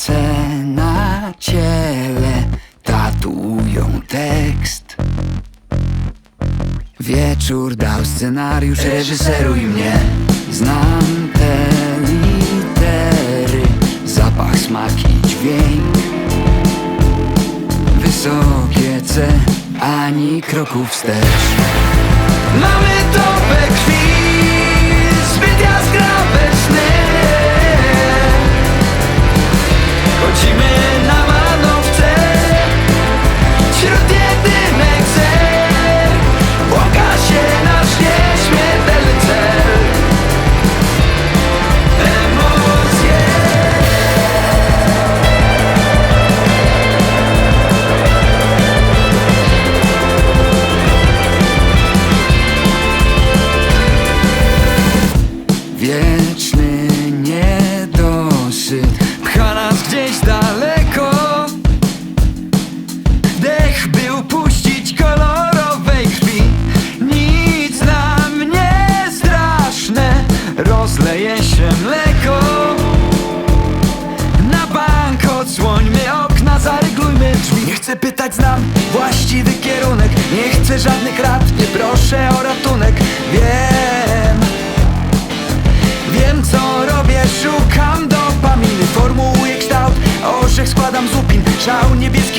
Palce na ciele tatują tekst. Wieczór dał scenariusz, reżyseruj mnie. Znam te litery, zapach, smak i dźwięk. Wysokie C, ani kroku wstecz. Mamy to we krwi. Wieczny niedosyt. Pcha nas gdzieś daleko. Dech był puścić kolorowej krwi. Nic nam nie straszne. Rozleje się mleko. Na bank odsłońmy okna, zaryglujmy drzwi. Nie chcę pytać, znam właściwy kierunek. Nie chcę żadnych rad, nie proszę o ratunek. Wiem, kształt Orzech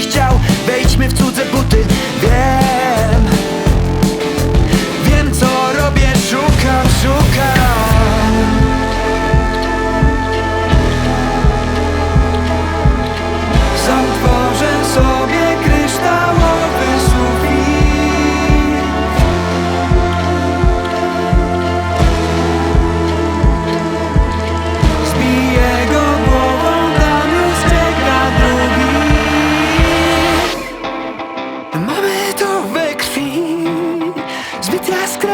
just